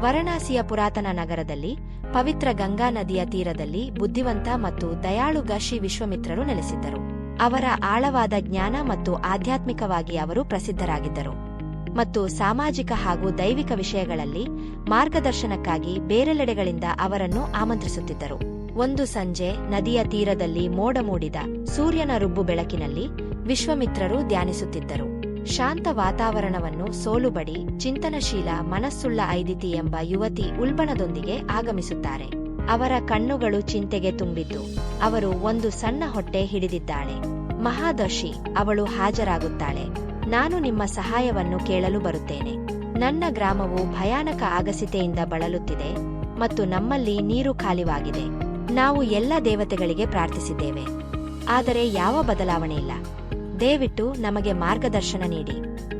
ವಾರಣಾಸಿಯ ಪುರಾತನ ನಗರದಲ್ಲಿ ಪವಿತ್ರ ಗಂಗಾ ನದಿಯ ತೀರದಲ್ಲಿ ಬುದ್ಧಿವಂತ ಮತ್ತು ದಯಾಳು ಶ್ರೀ ವಿಶ್ವಮಿತ್ರರು ನೆಲೆಸಿದ್ದರು. ಅವರ ಆಳವಾದ ಜ್ಞಾನ ಮತ್ತು ಆಧ್ಯಾತ್ಮಿಕವಾಗಿ ಅವರು ಪ್ರಸಿದ್ಧರಾಗಿದ್ದರು. ಮತ್ತು ಸಾಮಾಜಿಕ ಹಾಗೂ ದೈವಿಕ ವಿಷಯಗಳಲ್ಲಿ ಮಾರ್ಗದರ್ಶನಕ್ಕಾಗಿ ಬೇರೆಲ್ಲೆಡೆಗಳಿಂದ ಅವರನ್ನು ಆಮಂತ್ರಿಸುತ್ತಿದ್ದರು. ಒಂದು ಸಂಜೆ ನದಿಯ ತೀರದಲ್ಲಿ ಮೋಡ ಮೂಡಿದ ಸೂರ್ಯನ ರುಬ್ಬು ಬೆಳಕಿನಲ್ಲಿ ವಿಶ್ವಮಿತ್ರರು ಧ್ಯಾನಿಸುತ್ತಿದ್ದರು. ಶಾಂತ ವಾತಾವರಣವನ್ನು ಸೋಲುಬಡಿ ಚಿಂತನಶೀಲ ಮನಸ್ಸುಳ್ಳ ಐದಿತಿ ಎಂಬ ಯುವತಿ ಉಲ್ಬಣದೊಂದಿಗೆ ಆಗಮಿಸುತ್ತಾರೆ. ಅವರ ಕಣ್ಣುಗಳು ಚಿಂತೆಗೆ ತುಂಬಿದ್ದು, ಅವರು ಒಂದು ಸಣ್ಣ ಹೊಟ್ಟೆ ಹಿಡಿದಿದ್ದಾಳೆ. ಮಹಾದರ್ಶಿ, ಅವಳು ಹಾಜರಾಗುತ್ತಾಳೆ. ನಾನು ನಿಮ್ಮ ಸಹಾಯವನ್ನು ಕೇಳಲು ಬರುತ್ತೇನೆ. ನನ್ನ ಗ್ರಾಮವು ಭಯಾನಕ ಆಗಸಿತೆಯಿಂದ ಬಳಲುತ್ತಿದೆ ಮತ್ತು ನಮ್ಮಲ್ಲಿ ನೀರು ಖಾಲಿವಾಗಿದೆ. ನಾವು ಎಲ್ಲ ದೇವತೆಗಳಿಗೆ ಪ್ರಾರ್ಥಿಸಿದ್ದೇವೆ. ಆದರೆ ಯಾವ ಬದಲಾವಣೆ ಇಲ್ಲ. ದಯವಿಟ್ಟು ನಮಗೆ ಮಾರ್ಗದರ್ಶನ ನೀಡಿ.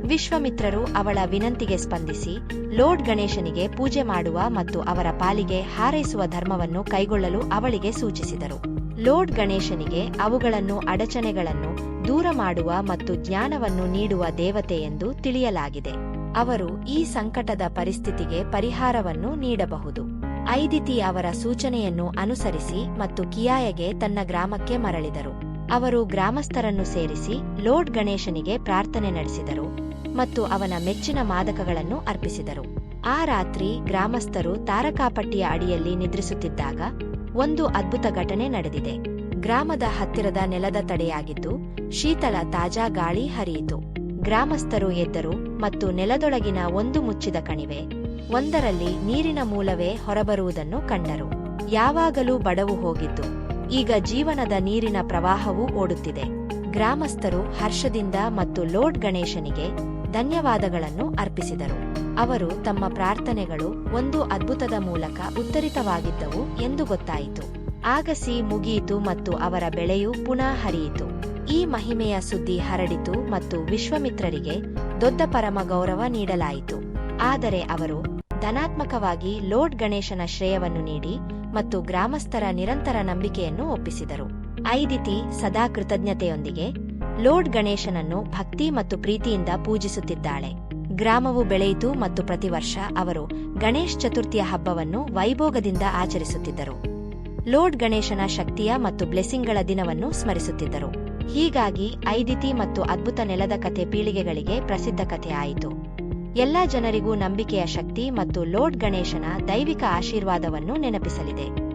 ವಿಶ್ವಮಿತ್ರರು ಅವಳ ವಿನಂತಿಗೆ ಸ್ಪಂದಿಸಿ ಲೋಡ್ ಗಣೇಶನಿಗೆ ಪೂಜೆ ಮಾಡುವ ಮತ್ತು ಅವರ ಪಾಲಿಗೆ ಹಾರೈಸುವ ಧರ್ಮವನ್ನು ಕೈಗೊಳ್ಳಲು ಅವಳಿಗೆ ಸೂಚಿಸಿದರು. ಲೋಡ್ ಗಣೇಶನಿಗೆ ಅವುಗಳನ್ನು ಅಡಚಣೆಗಳನ್ನು ದೂರ ಮಾಡುವ ಮತ್ತು ಜ್ಞಾನವನ್ನು ನೀಡುವ ದೇವತೆ ಎಂದು ತಿಳಿಯಲಾಗಿದೆ. ಅವರು ಈ ಸಂಕಟದ ಪರಿಸ್ಥಿತಿಗೆ ಪರಿಹಾರವನ್ನು ನೀಡಬಹುದು. ಐದಿತಿ ಅವರ ಸೂಚನೆಯನ್ನು ಅನುಸರಿಸಿ ಮತ್ತು ಕಿಯಾಯಗೆ ತನ್ನ ಗ್ರಾಮಕ್ಕೆ ಮರಳಿದರು. ಅವರು ಗ್ರಾಮಸ್ಥರನ್ನು ಸೇರಿಸಿ ಲೋಡ್ ಗಣೇಶನಿಗೆ ಪ್ರಾರ್ಥನೆ ನಡೆಸಿದರು ಮತ್ತು ಅವನ ಮೆಚ್ಚಿನ ಮಾದಕಗಳನ್ನು ಅರ್ಪಿಸಿದರು. ಆ ರಾತ್ರಿ ಗ್ರಾಮಸ್ಥರು ತಾರಕಾಪಟ್ಟಿಯ ಅಡಿಯಲ್ಲಿ ನಿದ್ರಿಸುತ್ತಿದ್ದಾಗ ಒಂದು ಅದ್ಭುತ ಘಟನೆ ನಡೆದಿದೆ. ಗ್ರಾಮದ ಹತ್ತಿರದ ನೆಲದ ತಡೆಯಾಗಿದ್ದು, ಶೀತಲ ತಾಜಾ ಗಾಳಿ ಹರಿಯಿತು. ಗ್ರಾಮಸ್ಥರು ಎದ್ದರು ಮತ್ತು ನೆಲದೊಳಗಿನ ಒಂದು ಮುಚ್ಚಿದ ಕಣಿವೆ, ಒಂದರಲ್ಲಿ ನೀರಿನ ಮೂಲವೇ ಹೊರಬರುವುದನ್ನು ಕಂಡರು. ಯಾವಾಗಲೂ ಬಡವು ಹೋಗಿದ್ದು ಈಗ ಜೀವನದ ನೀರಿನ ಪ್ರವಾಹವೂ ಓಡುತ್ತಿದೆ. ಗ್ರಾಮಸ್ಥರು ಹರ್ಷದಿಂದ ಮತ್ತು ಲೋಡ್ ಗಣೇಶನಿಗೆ ಧನ್ಯವಾದಗಳನ್ನು ಅರ್ಪಿಸಿದರು. ಅವರು ತಮ್ಮ ಪ್ರಾರ್ಥನೆಗಳು ಒಂದು ಅದ್ಭುತದ ಮೂಲಕ ಉತ್ತರಿತವಾಗಿದ್ದವು ಎಂದು ಗೊತ್ತಾಯಿತು. ಆಗಸಿ ಮುಗಿಯಿತು ಮತ್ತು ಅವರ ಬೆಳೆಯು ಪುನಃ ಹರಿಯಿತು. ಈ ಮಹಿಮೆಯ ಸುದ್ದಿ ಹರಡಿತು ಮತ್ತು ವಿಶ್ವಮಿತ್ರರಿಗೆ ದೊಡ್ಡ ಪರಮ ಗೌರವ ನೀಡಲಾಯಿತು. ಆದರೆ ಅವರು ಧನಾತ್ಮಕವಾಗಿ ಲೋಡ್ ಗಣೇಶನ ಶ್ರೇಯವನ್ನು ನೀಡಿ ಮತ್ತು ಗ್ರಾಮಸ್ಥರ ನಿರಂತರ ನಂಬಿಕೆಯನ್ನು ಒಪ್ಪಿಸಿದರು. ಐದಿತಿ ಸದಾ ಕೃತಜ್ಞತೆಯೊಂದಿಗೆ ಲೋಡ್ ಗಣೇಶನನ್ನು ಭಕ್ತಿ ಮತ್ತು ಪ್ರೀತಿಯಿಂದ ಪೂಜಿಸುತ್ತಿದ್ದಾಳೆ. ಗ್ರಾಮವು ಬೆಳೆಯಿತು ಮತ್ತು ಪ್ರತಿ ವರ್ಷ ಅವರು ಗಣೇಶ್ ಚತುರ್ಥಿಯ ಹಬ್ಬವನ್ನು ವೈಭೋಗದಿಂದ ಆಚರಿಸುತ್ತಿದ್ದರು. ಲೋಡ್ ಗಣೇಶನ ಶಕ್ತಿಯ ಮತ್ತು ಬ್ಲೆಸ್ಸಿಂಗ್ಗಳ ದಿನವನ್ನು ಸ್ಮರಿಸುತ್ತಿದ್ದರು. ಹೀಗಾಗಿ ಐದಿತಿ ಮತ್ತು ಅದ್ಭುತ ನೆಲದ ಕಥೆ ಪೀಳಿಗೆಗಳಿಗೆ ಪ್ರಸಿದ್ಧ ಕಥೆ ಆಯಿತು. ಎಲ್ಲಾ ಜನರಿಗೂ ನಂಬಿಕೆಯ ಶಕ್ತಿ ಮತ್ತು ಲೋಡ್ ಗಣೇಶನ ದೈವಿಕ ಆಶೀರ್ವಾದವನ್ನು ನೆನಪಿಸಲಿದೆ.